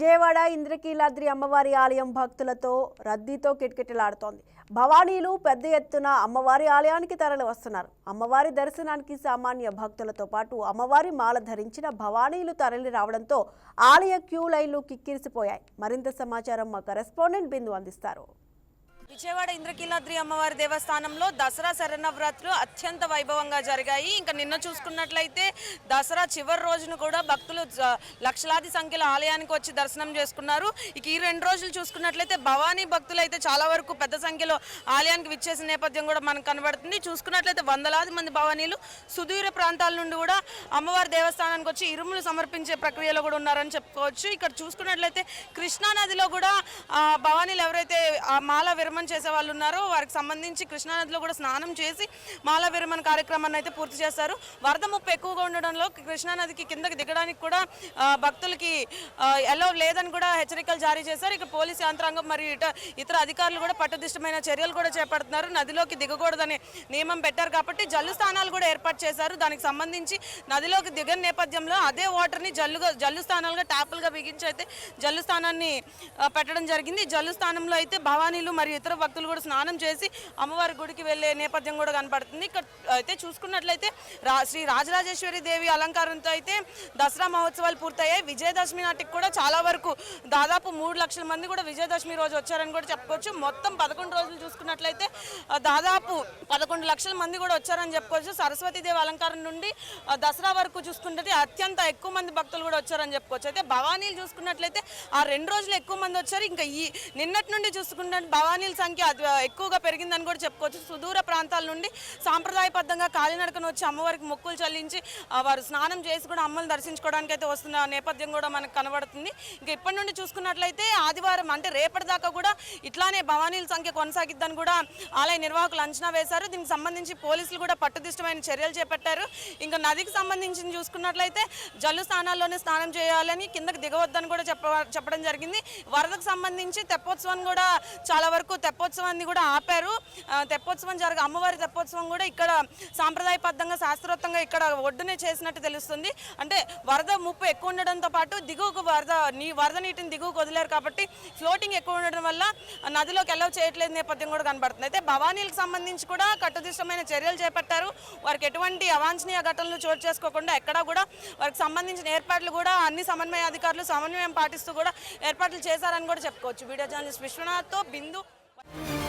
విజయవాడ ఇంద్రకీలాద్రి అమ్మవారి ఆలయం భక్తులతో రద్దీతో కిటకిటలాడుతోంది. భవానీలు పెద్ద ఎత్తున అమ్మవారి ఆలయానికి తరలి వస్తున్నారు. అమ్మవారి దర్శనానికి సామాన్య భక్తులతో పాటు అమ్మవారి మాల ధరించిన భవానీలు తరలి రావడంతో ఆలయ క్యూ లైన్లు కిక్కిరిసిపోయాయి. మరింత సమాచారం మా కరెస్పాండెంట్ బిందు అందిస్తారు. విజయవాడ ఇంద్రకీలాద్రి అమ్మవారి దేవస్థానంలో దసరా శరణవరాత్రులు అత్యంత వైభవంగా జరిగాయి. ఇంకా నిన్న చూసుకున్నట్లయితే దసరా చివరి రోజున కూడా భక్తులు లక్షలాది సంఖ్యలో ఆలయానికి వచ్చి దర్శనం చేసుకున్నారు. ఇక ఈ రెండు రోజులు చూసుకున్నట్లయితే భవానీ భక్తులు అయితే చాలా వరకు పెద్ద సంఖ్యలో ఆలయానికి విచ్చేసిన నేపథ్యం కూడా మనకు కనబడుతుంది. చూసుకున్నట్లయితే వందలాది మంది భవానీలు సుదూర ప్రాంతాల నుండి కూడా అమ్మవారి దేవస్థానానికి వచ్చి ఇరుములు సమర్పించే ప్రక్రియలో కూడా ఉన్నారని చెప్పుకోవచ్చు. ఇక్కడ చూసుకున్నట్లయితే కృష్ణా నదిలో కూడా భవానీలు ఎవరైతే ఆ విరమ విరమణ చేసే వాళ్ళు ఉన్నారో వారికి సంబంధించి కృష్ణా నదిలో కూడా స్నానం చేసి మాల విరమణ కార్యక్రమాన్ని అయితే పూర్తి చేస్తారు. వరద ముప్పు ఎక్కువగా ఉండడంలో కృష్ణానదికి కిందకి దిగడానికి కూడా భక్తులకి ఎల్లో లేదని కూడా హెచ్చరికలు జారీ చేశారు. ఇక పోలీస్ యంత్రాంగం మరియు ఇట ఇతర అధికారులు కూడా పట్టుదిష్టమైన చర్యలు కూడా చేపడుతున్నారు. నదిలోకి దిగకూడదనే నియమం పెట్టారు కాబట్టి జల్లు స్థానాలు కూడా ఏర్పాటు చేశారు. దానికి సంబంధించి నదిలోకి దిగని నేపథ్యంలో అదే వాటర్ని జల్లుగా జల్లు స్థానాలుగా ట్యాపులుగా బిగించి అయితే జల్లు స్థానాన్ని పెట్టడం జరిగింది. జల్లు స్థానంలో అయితే భవానీలు మరియు ఇతర భక్తులు కూడా స్నానం చేసి అమ్మవారి గుడికి వెళ్ళే నేపథ్యం కూడా కనపడుతుంది. ఇక్కడ అయితే చూసుకున్నట్లయితే రా శ్రీ రాజరాజేశ్వరి దేవి అలంకారంతో అయితే దసరా మహోత్సవాలు పూర్తయ్యాయి. విజయదశమి నాటికి కూడా చాలా వరకు దాదాపు మూడు లక్షల మంది కూడా విజయదశమి రోజు వచ్చారని కూడా చెప్పుకోవచ్చు. మొత్తం పదకొండు రోజులు చూసుకున్నట్లయితే దాదాపు పదకొండు లక్షల మంది కూడా వచ్చారని చెప్పుకోవచ్చు. సరస్వతీదేవి అలంకారం నుండి ఆ, దసరా వరకు చూసుకుంటే అత్యంత ఎక్కువ మంది భక్తులు కూడా వచ్చారని చెప్పుకోవచ్చు. అయితే భవానీలు చూసుకున్నట్లయితే ఆ రెండు రోజులు ఎక్కువ మంది వచ్చారు. ఇంకా ఈ నిన్నటి నుండి చూసుకుంటే భవానీలు సంఖ్య ఎక్కువగా పెరిగిందని కూడా చెప్పుకోవచ్చు. సుదూర ప్రాంతాల నుండి సాంప్రదాయబద్ధంగా కాలినడకను వచ్చి అమ్మవారికి మొక్కులు చెల్లించి వారు స్నానం చేసి కూడా అమ్మల్ని దర్శించుకోవడానికి అయితే వస్తున్న నేపథ్యం కూడా మనకు కనబడుతుంది. ఇంకా ఇప్పటి నుండి చూసుకున్నట్లయితే ఆదివారం అంటే రేపటి దాకా కూడా ఇట్లానే భవానీల సంఖ్య కొనసాగిద్దని కూడా ఆలయ నిర్వాహకులు అంచనా వేశారు. దీనికి సంబంధించి పోలీసులు కూడా పట్టుదిష్టమైన చర్యలు చేపట్టారు. ఇంకా నదికి సంబంధించి చూసుకున్నట్లయితే జల్లు స్థానాల్లోనే స్నానం చేయాలని కిందకి దిగవద్దని కూడా చెప్ప చెప్పడం జరిగింది. వరదకు సంబంధించి తెప్పోత్సవం కూడా చాలా వరకు తెప్పోత్సవాన్ని కూడా ఆపారు. తెప్పోత్సవం జరగ అమ్మవారి తెప్పోత్సవం కూడా ఇక్కడ సాంప్రదాయబద్ధంగా శాస్త్రోత్తంగా ఇక్కడ ఒడ్డునే చేసినట్టు తెలుస్తుంది. అంటే వరద ముప్పు ఎక్కువ ఉండడంతో పాటు దిగువకు వరద నీ వరద నీటిని దిగువకు వదిలేరు కాబట్టి ఫ్లోటింగ్ ఎక్కువ ఉండడం వల్ల నదిలోకి ఎలా చేయట్లేదు నేపథ్యం కూడా కనబడుతుంది. అయితే భవానీలకు సంబంధించి కూడా కట్టుదిష్టమైన చర్యలు చేపట్టారు. వారికి ఎటువంటి అవాంఛనీయ ఘటనలు చోటు చేసుకోకుండా ఎక్కడా కూడా వారికి సంబంధించిన ఏర్పాట్లు కూడా అన్ని సమన్వయ అధికారులు సమన్వయం పాటిస్తూ కూడా ఏర్పాట్లు చేశారని కూడా చెప్పుకోవచ్చు. వీడియో జర్నలిస్ట్ విశ్వనాథ్తో బిందు Thank you.